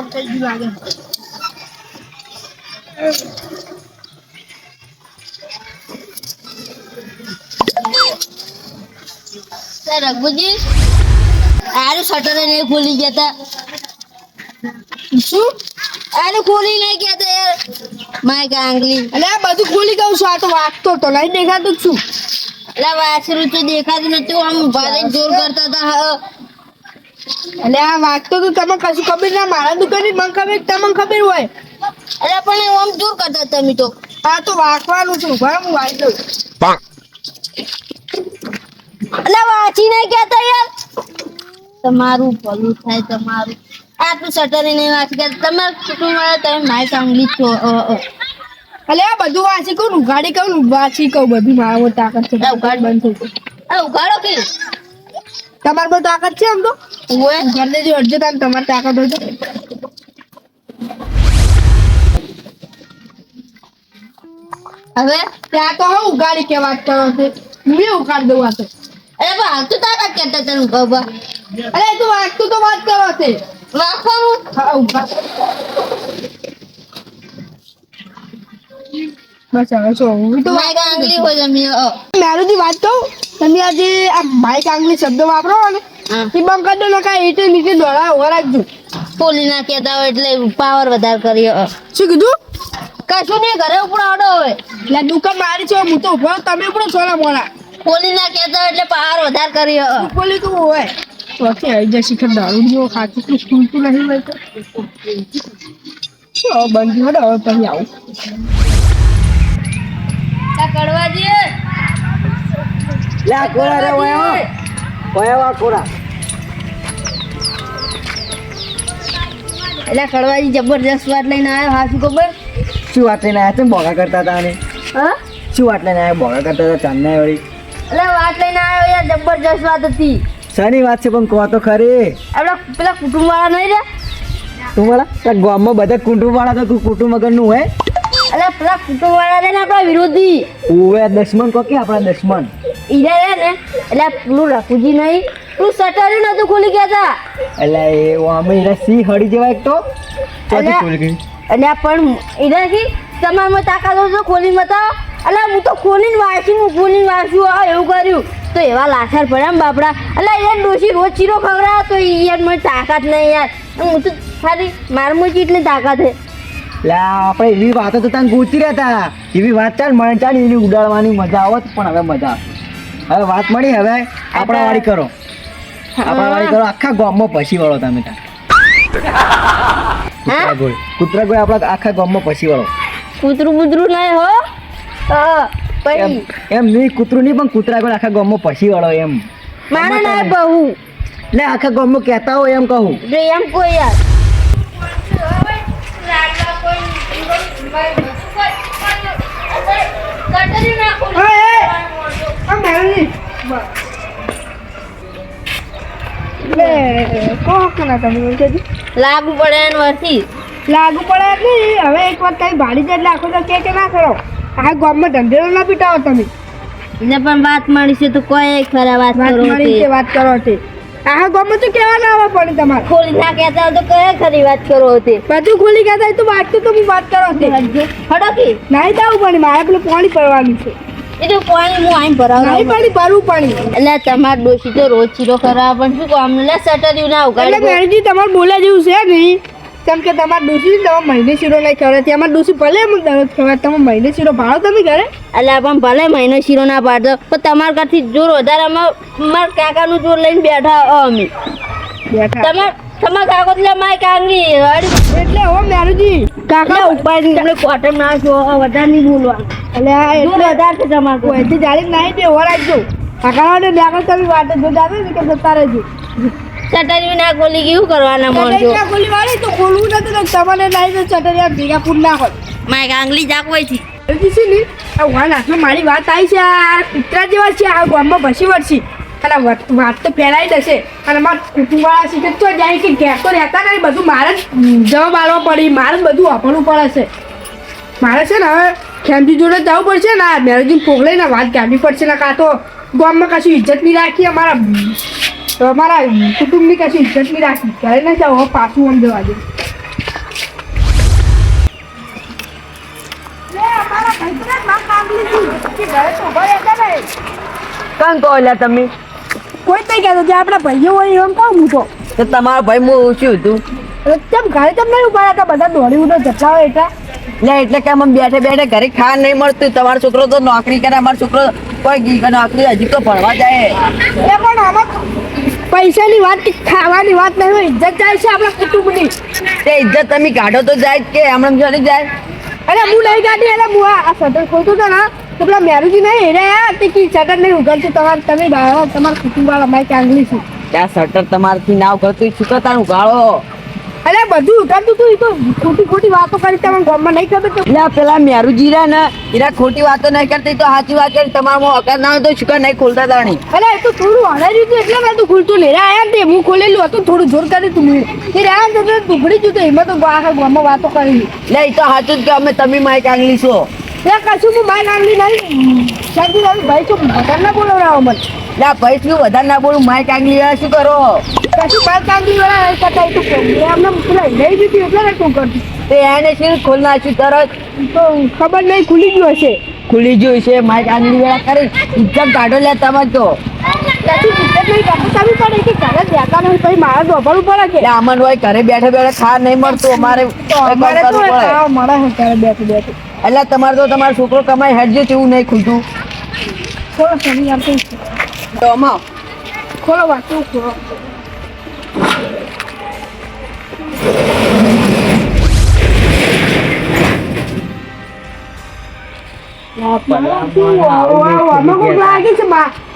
કોમ થઈ ગયું લાગે તે રઘુજી આરું શટર નહીં ખોલી ગયા તા શું આરું ખોલી નહીં ગયા તા યાર માય કાંગલી એટલે આ બધું ખોલી ગયું છું આ તો વાગતો તો નહીં દેખાતું જ છું એટલે વાછરું તો દેખાતું નતું આમ ભારે જોર કરતા હતા હ. એટલે આ વાત તો તમે કશું ખબર ના મારા દુકાને મને ખબર તમને ખબર હોય. અરે પણ આમ દૂર કરતા તમે તો. આ તો વાંચવાનું છું ઊભા હું વાંચી દઉં એટલે વાંચી નહીં કહેતા યાર. તમારું ભલું થાય તમારું. આ તું સટરી નહીં વાંચી ગયા તમારે છૂટું મળે તમે મારી કાંગલી છો. એટલે આ બધું વાંચી કહું ઉઘાડી કહું વાંચી કહું બધું મારો તાકાત છે ઉઘાડ. બંધ થઈ ગયું. ઉઘાડો કે? તમારે બધું તાકાત છે આમ તો? ઓએ ઘર દેજો અડજો તાન તમારે તાકાત હોય હવે? ત્યાં તો હું ઉગાડી કે વાત કરો છે? મેં એ દઉં આ તો. અરે પણ હાલ તો તાકાત કેતા તને બાબા અરે તું વાગતું તો વાત કરો છે. વાંખવાનું હા ઊભા. બસ હવે હું તો માય આંગલી હોય અ. મેરુજી વાત કહું? તમે આજે આ માઇક આંગલી શબ્દ વાપરો ને? હા. એ તો કરી દો ને એટલે નીચે દોડા ઊભા રાખજો પોલી ના કહેતા હોય એટલે પાવર વધારે કર્યો શું કીધું? કશું નહીં ઘરે ઉપર આવડો હવે. એટલે દુકાન મારી છે હું તો ઊભો તમે પણ છોડા મોડા. પોલી ના કહેતા હોય એટલે પાવર વધારે કર્યો પોલી તું હોય ઓકે આવી જાય શિખર દારૂ જેવો ખાતું તું સ્કૂલતું નહીં હોય તો. શું બંધ થયું હવે પછી આવું. કા કડવાજી લે કોરા રે ઓય હો. કોરા એટલે કડવાજી જબરજસ્ત વાત લઈને આવ્યો હા શું ખબર? શું વાત લઈને આવ્યા? તમે બોગા કરતા હતા ને હા? શું વાત લઈને આવ્યા? બોગા કરતા હતા ચાંદના વળી. એટલે વાત લઈને આવ્યો યાર જબરજસ્ત વાત હતી. શાની વાત છે પણ કહો તો ખરી. આપડા પેલા કુટુંબ વાળા નહીં રહ્યા તું આ ગામમાં બધા કુટુંબ વાળા તો તું કુટુંબ વગરનું હોય? એટલે પેલા કુટુંબ વાળા ને આપણા વિરોધી. ઓવે દશમન કો કે આપણા દશમન? ઈરા રહ્યા ને એટલે પેલું રકુજી નહીં પેલું શટર નતું ખોલી ગયા હતા એટલે એ અમે એના સિંહ હડી જેવા એક તો. એટલે આ પણ ઈરાથી તમારામાં તાકાત હોય તો ખોલી મતા એટલે હું તો ખોલીને વાંચી હું ખોલીને વાંચું આ એવું કર્યું. તો એવા લાસાર પડ્યા ને બાપડા. એટલે યાર ડોશી રોજ ચીરો ખવડાવે તો યાર મને તાકાત નહીં યાર. હું તો ખાલી મારમાં એટલી તાકાત છે એટલે આપણે એવી વાતો તો તને ગોતી રહેતા. એવી વાત ચાલ મને ચાલ એની ઉડાડવાની મજા આવત પણ હવે મજા આવશે. હવે વાત મળી હવે આપણા વાળી કરો. આપણા વાળી કરો આખા ગામમાં પછી વળો તમે કૂતરા ગોળ કૂતરા ગોળ આપણા આખા ગામમાં પછી વળો. કૂતરું બૂતરું નહીં હો. એમ એમ નહીં કૂતરું નહીં પણ કૂતરા ગોળ આખા ગામમાં પછી વળો એમ. મારે ના બહુ. એટલે આખા ગામમાં કહેતા હોય એમ કહું. જો એમ કોઈ યાર. હા કોણ તમે કીધું લાગુ પડે એન વરથી. લાગુ પડે એટલે હવે એક વાર કઈ ભાડી જાય એટલે આખો તો કે કે ના કરો. આ ગામમાં ધંધેરો ના પીટાવો તમે. ને પણ વાત મળી છે તો કોઈ ખરા વાત વાત કરો તે. વાત કરો છે આ ગામમાં તો કેવા ના આવે પણ તમારે. ખોલી ના કહેતા તો કઈ ખરી વાત કરો હતી બધું ખોલી કહેતા તો વાત તો તમે વાત કરો છે હડકી નહીં જવું પણ મારે પેલું પાણી પડવાનું છે. એ તો પાણી હું નહીં ભરાવું પાણી ભરવું પાણી. એટલે તમાર ડોશી તો રોજ ચીરો ખરા પણ શું કામ લે સટર્યું ના એટલે ઉગાડી મેરીજી તમારે બોલા જેવું છે નહીં. કેમ કે તમારે ડોસી તમે મહિને શીરો નહીં ખવડે ત્યાં અમારે ડોસી ભલે દરરોજ ખવડે તમે મહિને શીરો ભાડો તમે ઘરે? એટલે પણ ભલે મહિનો શીરો ના પાડતો પણ તમારા કરતી જોર વધારે અમે મારા કાકાનું જોર લઈને બેઠા અમે. બેઠા. તમાર તમારા કાકો એટલે માય કાંગી એટલે હો મેરુજી કાકા ઉપાડી તમને કોટમ ના છો વધારે નહીં બોલવા એટલે આ એટલે વધારે છે તમારે કોઈથી જાળી નાઈ દે હો જો કાકા ને આગળ તમે વાત જો જાવે ને કે જતા રહેજો. ચટરી ના ખોલી કેવું કરવાના મળજો ના ખોલી વાળી તો ખોલવું નથી તો તમને નાઈ તો ચટરિયા ભેગા પૂર ના હોય. માય કાંગલી જાકવાયથી હોય છે. ને આ વાન હાથમાં મારી વાત આવી છે આ કૂતરા જેવા છે આ ગામમાં ભસી વળશી. અને વાત તો ફેલાઈ જશે. અને મારા કુટુંબવાળા શીખે તો જાય કે ઘેર તો રહેતા નહીં બધું મારે જ જવાબ આલવા પડી. મારે જ બધું આપવાનું પડશે મારે છે ને હવે ખેમજી જોડે જવું પડશે ને આ મેરેજીને વાત કાઢવી પડશે. ને કાં તો ગામમાં કશું ઇજ્જત નહીં રાખી અમારા અમારા કુટુંબની કશું ઇજ્જત નહીં રાખી. ઘરે ને જાઓ પાછું આમ જવા દે. કામ કહો એટલે તમે? કોઈ નહીં કહેતો જે આપણા ભાઈઓ હોય એમ કહું હું તો. તમારા ભાઈ હું શું હતું. કેમ ઘરે કેમ નહીં ઊભા રહેતા બધા દોડી ઉડો જતા હોય એટલે. લે એટલે કે અમે બેઠે બેઠે ઘરે ખાવા નહીં મળતું. તમારો છોકરો તો નોકરી કરે અમારો છોકરો કોઈ ગી- નોકરી હજી તો ભણવા જાય. એ પણ આમાં પૈસાની વાત કે ખાવાની વાત નહીં હોય ઇજ્જત જાય છે આપણા કુટુંબની. તે ઇજ્જત તમે કાઢો તો જાય કે હમણાં ચાલી જાય? અરે હું નહીં કાઢી એટલે હું આ સટર ખોલતો તો ને. તો પેલા મેરુજી નહીં હેરે તે કી શટર નહીં ઉઘડતું? તમારે તમે બાળો તમારા કુટુંબવાળા મારી ચાંગલી છું. ત્યાં શટર તમારથી ના ઉઘડતું શું કરતા ઉઘાડો. અરે બધું ઉઘાડતું તું એ તો ખોટી ખોટી વાતો કરી તમને ગામમાં નહીં ખબર તો એટલે પેલા મેરુજી રહ્યા ને એરા ખોટી વાતો નહીં કરતી તો સાચી વાત કરી તમારામાં અકાર ના હોય તો શું નહીં ખોલતા તાણી અરે એ તો થોડું હલાઈ હતું એટલે મેં તો ખુલતું નહીં. આયા તે હું ખોલેલું હતું થોડું જોર કરી તું એ રહ્યા ને તો દુબળી ગયું તો એમાં તો આખા ગામમાં વાતો કરી. લે એ તો સાચું જ કે અમે તમે મારી કાંગલી છો. કશું હું મારી નામની નહીં. શાંતિ રાવી ભાઈ તો વધારે ના બોલાવડાવો મને? લે ભાઈ શું વધારે ના બોલું? મારી કાંગલી વાળા શું કરો? કશું મારી કાંગલી વાળા નહીં કરતા એ તો એમને પેલા લઈ દીધી એટલે ને તું કરતી. તે એને શું ખોલ નાખ્યું તરત. તો ખબર નહીં ખુલી ગયું હશે. ખુલી ગયું છે માઇક કાંગલી વાળા કરી ઇજ્જત કાઢો લે તમે તો. અમન હોય ઘરે બેઠે બેઠે ખા નહીં મળતું અમારે અમારે મળે ઘરે બેઠું બેઠું. એટલે તમારે તો તમારો છોકરો કમાઈ હેડજો તેવું નહીં ખુલતું. ખોલો સમી આપે તો અમાવ ખોલો વાંચું ખોલો. કોક લાગે છે બા. હું ખોલું ને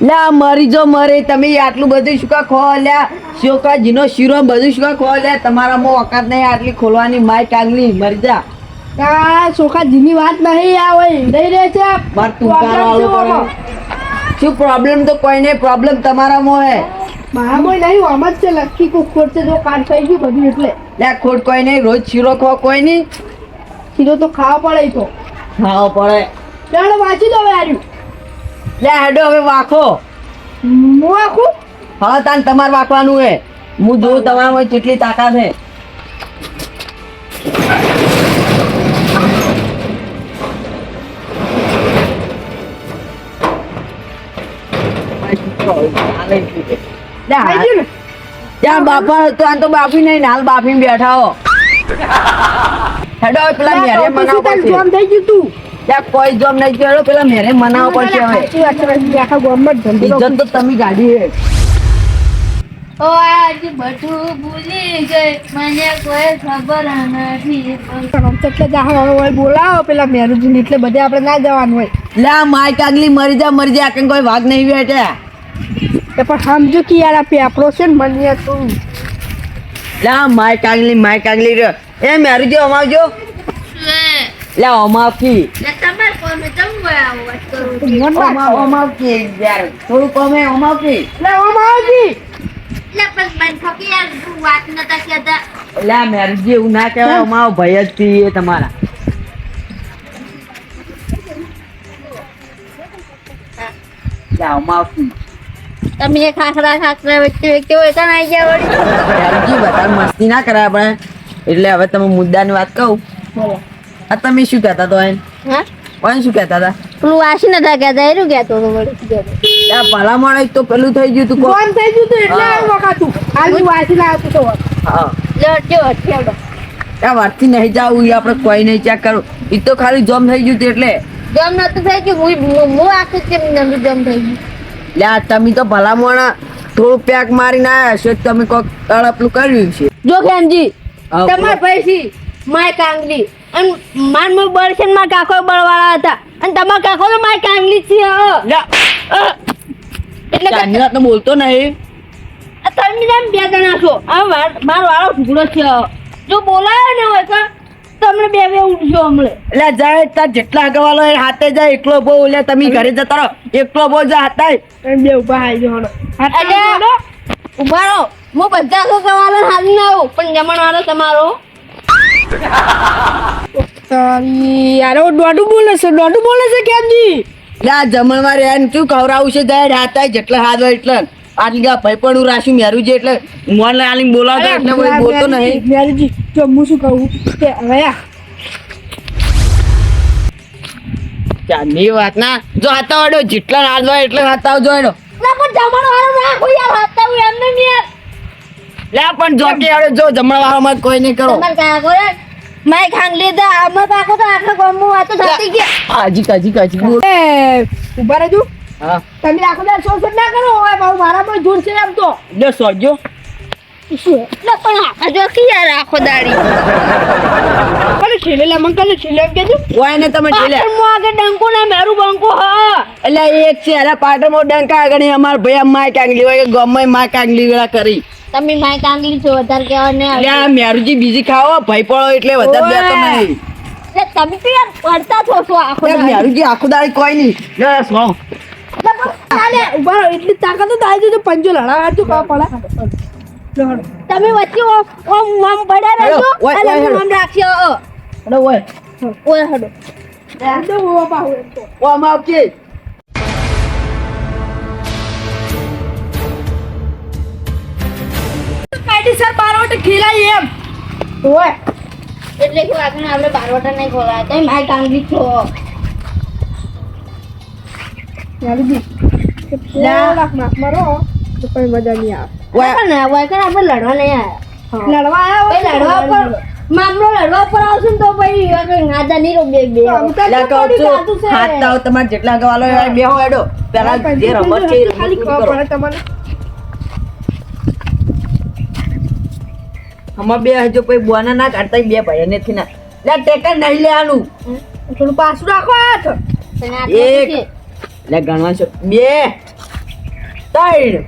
લે મરી જો મરે તમે આટલું બધું શું કા ખો? લ્યા શોકા જીનો શીરો બધું શું કા ખો? લ્યા તમારામાં ઓકાત નહીં આટલી ખોલવાની માય કાગલી મરી જા. આ વાત નહીં આ હોય નહીં રહે છે. માર તુકારો પડે શું પ્રોબ્લેમ તો કોઈ નહીં પ્રોબ્લેમ તમારામાં હે મારા નહીં આમ જ છે લખી કોક ખોટ છે જો કાટ થઈ ગયું બધું એટલે. લે ખોટ કોઈ નહીં રોજ શીરો ખો કોઈ નહીં. શીરો તો ખાવા પડે તો. ખાવો પડે. ચાલો વાંચી દો આર્યું લે હેડો હવે વાખો. હું વાખું? હા તાન તમારે વાખવાનું હે. હું જોઉં તમારામાં કેટલી તાકાત હે લે થઈ હાલ. ગયું ને. ત્યાં બાપા તો આમ તો બાપી નહીં હાલ બાપી બેઠા હો. હેડો પેલા મેરે મનાવ થઈ ગયું તું. ત્યાં કોઈ જોબ નહીં થયો પેલા મેરે મનાવ પડશે હવે. આખા ગામમાં ધંધો ઇજ્જત તો તમે ગાડી હે. ઓ આજ બધું ભૂલી ગઈ. મને કોઈ ખબર નથી. એટલે જાહો હોય બોલાવો પેલા મેરુજીને. એટલે બધે આપણે ના જવાનું હોય. લે આ માય કાગલી મરી જા મરી જા. કે કોઈ વાઘ નહીં બેઠે. એ પણ સમજો કે યાર આ પેપરો છે ને મને તું. લે આ માય કાગલી માય કાગલી રહ્યો. એ મેરું જો અમાવજો લે અમાવકી તમે કોને ચમ ગયા વાત કરો મન અમાવ અમાવકી યાર. થોડું કમે અમાવકી લે ઓમ એટલે પણ મને થકી યાર તું વાત નતા કહેતા લે આ મેરુજી ના કહેવાય અમાવ ભાઈ જ થી એ તમારા. લે તમે ખાખરા ખાખરા વચ્ચે વચ્ચે હોય કાન આવી ગયા વળી. મસ્તી ના કરાય આપણે. એટલે હવે તમે મુદ્દાની વાત કહું. આ તમે શું કહેતા તો એમ હા કોણ શું કહેતા હતા પેલું વાસી નતા કહેતા એનું કહેતો હતો વળી આ માણસ તો પેલું થઈ ગયું તું કોણ થઈ ગયું તું એટલે હા. વખાતું હાલ વાંચી લાવતું તો હા લડજો અઠ્યાડો આ વાતથી નહીં જાવું એ આપણે કોઈ નહીં ચેક કરો એ તો ખાલી જોમ થઈ ગયું એટલે જમ નતું થઈ ગયું હું હું આખી કેમ નતું જમ થઈ ગયું લ્યા તમે તો ભલામણ થોડું પેક મારીને આવ્યા છો તમે કોક તળપલું કર્યું છે જો ખેમજી તમાર. પૈસી માય કાંગલી અને માર મો બળ છે માર કાકો બળવાળા હતા. અને તમાર કાકો તો માય કાંગલી છે હો. એટલે કાંગલા તો બોલતો નહીં. આ તમે જેમ બે જણા છો. આ વાર- મારો વાળો ઢુકડો છે જો બોલાયો ને હોય તો તમને બે બે ઉઠજો હમણે. એટલે જાય તાર જેટલા અગવાલો એ હાથે જાય એકલો બહુ એટલે તમે ઘરે જતા રહો. એકલો બહુ જા હાથાય બે ઊભા આવી જવાનો એટલે ઊભા રહો. હું બધા તો સવાલો હાલ ના આવું પણ જમણવાળો તમારો. કોઈ ચાંદની વાત ના જો હાથા વાળો જેટલા હાથ હોય એટલે હાથ આવજો પણ જો કે જો જમણા વાળામાં કોઈ નહીં કરો. કાકો રે માય ખાંગ લીધા આમાં પાકો તો આખા ગામમાં વાતો થતી ગયા. હાજી કાજી કાજી બોલ. એ ઊભા રહેજો. હા. તમે આખો દાડો સોર સોર ના કરો હવે મારું મારામાં જોર છે એમ તો. લે સોજો એટલે પણ આખા જો કી યાર આખો દાડી? કોને છેલે લે મંકલ ને છેલે એમ કેજો ઓય ને તમે ઠેલે મો આગે ડંકો ને મેરું બંકો હા. એટલે એક છે અરે પાટણમાં ડંકા આગળ અમાર ભાઈ માય કાંગલી હોય કે ગમે માય કાંગલી વેળા કરી. તમે માય કાંગલી છો વધારે કહેવા ને અલ્યા મેરુજી બીજી ખાઓ. ભાઈ પડો એટલે વધારે ઓય. દેતો નહીં. એટલે તમે તો યાર પડતા છો છો આખો દાડી. મેરુજી આખો દાડી કોઈ નહીં. લે સો. એટલે ચાલે. ઊભા રહો એટલી તાકાત તો દાઈ દેજો પંજો લડાવા તો કા પડા. તમે વચ્ચે ઓમ મમ પડ્યા રહેજો ઓય, અને હું હેડો. રાખ્યો અરે ઓય. ઓય હડો. તો હોવા પાહુ એમ તો. ઓ કાયદેસર બારોટ ખીલાય એમ. ઓય. એટલે કે આગળ આપણે બારવટા નહીં ખોલાય? તો મારી કાંગલી છો. યારુજી થોડાક માફ મારો. તો કોઈ મજા નહીં આવે. ઓય પણ ના હોય કે આપણે લડવા નહીં આવ્યા લડવા લડવા પર મામલો લડવા પર આવશે ને તો ભાઈ આગળ નહીં રો બે. બે એટલે કહું છું. હાથ તાવ તમારે જેટલા ગવાલો બે હોય પેલા જે રમત છે આમાં બે હજુ કોઈ બોના ના કાઢતા બે ભાઈ નથી ના. લે ટેકર નહીં લેવાનું. થોડું પાછું રાખો હાથ. એક. લે ગણવા છો. બે. ત્રણ.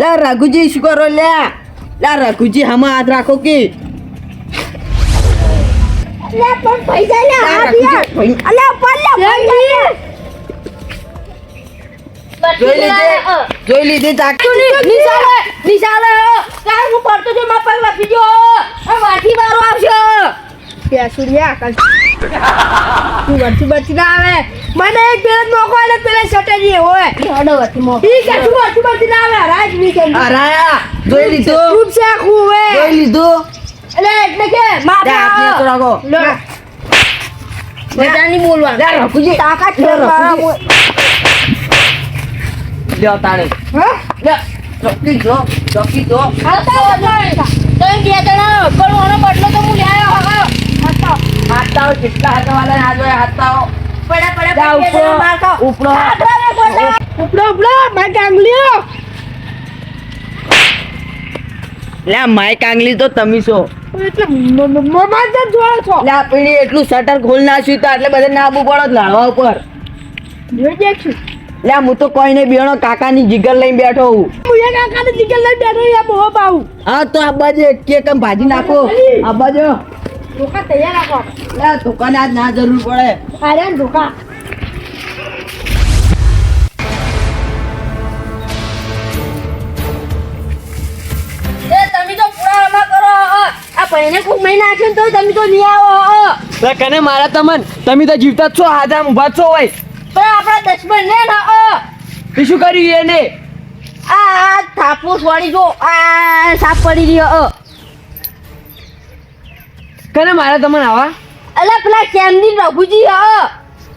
લે રઘુજી શું કરો લે? લે રઘુજી હમા હાથ રાખો કે. લે પણ પૈસા લે લે, આ ભાઈ, અલે પર લે પૈસા લે. જોઈ લીધે? જોઈ લીધે તાકી? નિશાલે નિશાલે કાર હું પડતો જો માં પર વાપી જો આ વાઠી મારો આવશે પેસુડિયા કાલ તું વરસી બચી ના આવે. મને એક પેલા મોકો આલે પેલા સટેજી હોય. હડો વાઠી મોકો. ઈ કે તું વરસી બચી ના આવે રાજની કે હરાયા જોઈ લીધું? ખૂબ છે આખું હવે. જોઈ લીધું? એટલે એટલે કે માફ હાથ નીચે રાખો. લો. બધાની બોલવા લે રઘુજી તાકાત છે મારા લ્યો તાણે હા? ચોકી જો ચોકી જો તમે બે જણા પણ ઓનો બદલો તો હું લે આવ્યો હાથ. તાવ જેટલા હાથ વાળા હાથ હોય હાથ તાવ પડ્યા પડ્યા જા બે જણા માર ખાઓ. ઉપડો. ઉપડો ઉપડો માર કાંગલીઓ લે માય કાંગલી તો તમે છો. એટલે મમા તો જોડો છો. લે પીણી એટલું શટર ખોલ નાખ્યું તો એટલે બધે નાબુ પડો લાવા લાડવા ઉપર. જોઈ દેખશું લે હું તો કોઈને બેણો કાકાની જીગર લઈને બેઠો હું હું એક કાકાને જીગર લઈ બેઠો યા મોહ પાઉ હા તો આ બાજુ એક કેક ભાજી નાખો? આ બાજુ. ધોકા તૈયાર રાખો. લે દુકાને આજ ના જરૂર પડે. અરે ધોકા. એ તો હો. કોક મહિને નાખ્યો તોય તમે તો નહીં આવો. કને મારા તમને? તમે તો જીવતા જ છો આધા ઊભા ઊભા છો હોય દશમન ને ના. તે શું કર્યું એને? આ આ થાપો છોડી જો આ સાપ પડી રહ્યો હો. કને મારા તમને આવા? અલા પેલા કેમની રઘુજી હ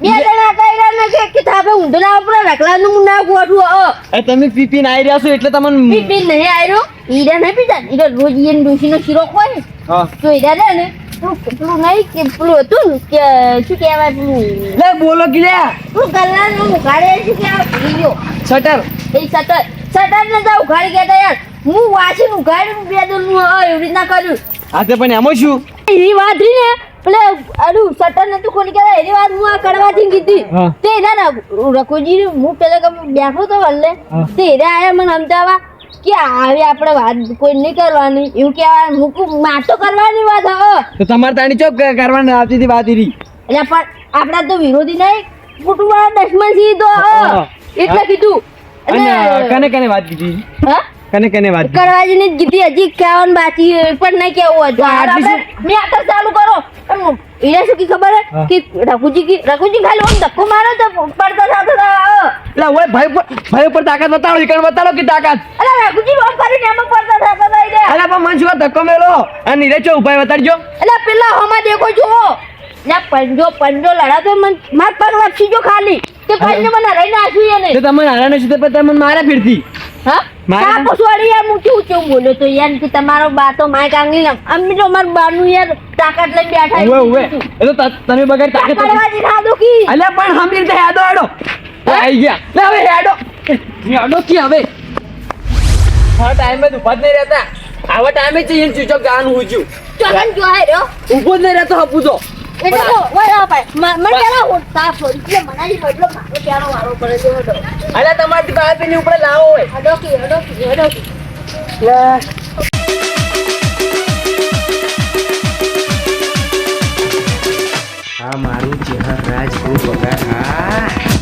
બે જણા કઈરા ને કે કે થાપે ઊંધો ના ઉપર રખલાનું નું ના ગોઠવું હો એ તમે પીપીને આવી રહ્યા છો એટલે તમને પીપી નહીં આયરો. ઈરા નહીં પીતા? ઈરા રોજ ઈયન નો શીરો ખોય હા. તો ઈરા ને. પેલું નહીં કે પેલું હતું ને કે શું કહેવાય પેલું? લે બોલો કે લે. પેલું ગલ્લાનું ઉઘાડે શું કહેવાય? ભૂલી ગયો. શટર. એ શટર. સતત ને તો ઉઘાડી ગયા તા યાર. હું વાંચીને ઉઘાડીને બે દોનું હો એવી રીતના કર્યું. હા તે પણ એમાં શું? એની વાત રહી ને. પેલે અરું સટર નતું ખોલી ગયા એની વાત હું આ કરવાથી કીધી. તે ના ના રઘુજી હું પેલા બેઠો તો વલ્લે. તે હેરા આયા મને સમજાવવા. કે આવી આપણે વાત કોઈ નહીં કરવાની. એવું કહેવાય મૂકું માતો કરવાની વાત હવે તો તમારે તાણી ચોક કરવાની આવતી હતી વાત રી એટલે પણ આપણા તો વિરોધી નહીં. કુટુંબ દશમન તો એટલે કીધું. કને કને વાત કીધી? હા? કને કને વાત કરવાજીને જ કીધી હજી કહેવાનું બાકી પણ નહીં કેવું હતું મેં આટલું ચાલુ કરો. એને શું કી ખબર હે. કે રઘુજી કી રઘુજી ખાલી ઓમ ધક્કો મારો તો પડતા થતા એટલે ઓય ભાઈ ભાઈ ઉપર તાકાત બતાડો ઈકણ બતાડો કે તાકાત. અરે રઘુજી ઓમ કરીને એમાં પડતા થતો હતા દે અરે પણ મન શું ધક્કો મેલો? અને નીરે ચો ઉભાઈ બતાડજો. એટલે પેલા હોમાં દેખો જુઓ. ના પંજો પંજો લડાતો મન માર પર વર્ષી જો ખાલી. તે પંજો મને રહી નાખ્યું એને. તો તમે નાના નથી તો તમે મને મારે ફીરતી હા? મારે કા પછવાડી યાર હું કેવું કેવું બોલ્યો તો યાર કે તમારો બા તો માય કાંગલી લમ અમને તો માર બાનું યાર તાકાત લઈને બેઠા ઉવે એવું ઉવે. એ તો તમે બગર તાકાત તો કરવા જી ખાધું કી? અલે પણ હમીર તો હેડો હેડો. આઈ ગયા. લે હવે હેડો. હેડો કી હવે? હા ટાઈમે જ ઊભા જ નહીં રહેતા. આવા ટાઈમે જ એને ચૂચક ગાવાનું હુજ્યું ચોકન જો હે રહ્યો. ઊભો જ નહીં રહેતો હપુતો. એટલે તો ભાઈ મને પેલા હોતા ફોડી એટલે મનાલી બદલો મારો પ્યારો વારો પડે છે હતો અલ્યા તમારી પાસે પેલી ઉપર લાવો હોય હડો કી હડો કી હડો કી. આ મારું ચહેરા રાજપૂત વગર. હા.